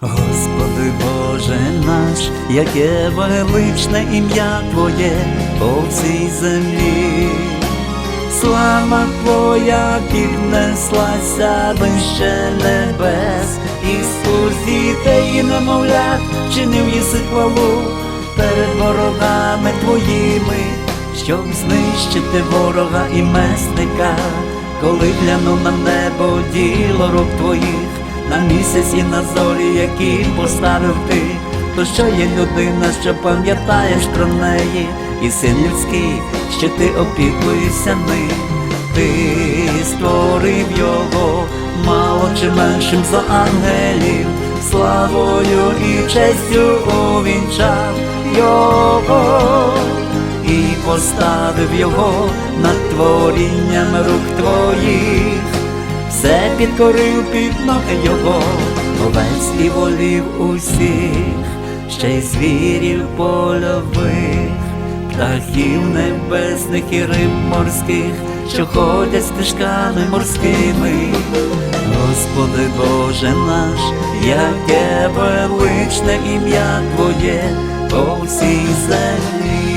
Господи Боже наш, яке величне ім'я Твоє по всій землі. Слава Твоя піднеслася вище небес, Ісус дітей і немовлят чинив єси хвалу перед ворогами Твоїми, щоб знищити ворога і месника, коли гляну на небо діло рук Твоїх, на місяць і на зорі, які поставив Ти, то що є людина, що пам'ятаєш про неї, і син людський, що ти опікуєшся ним. Ти створив його мало чи меншим за ангелів, славою і честю увінчав його і поставив його над творінням рук твоїх, все підкорив під ноги його, овець і волів усіх, ще й звірів польових птахів небесних і риб морських, що ходять стежками морськими. Господи Боже наш, яке величне ім'я Твоє по всій землі.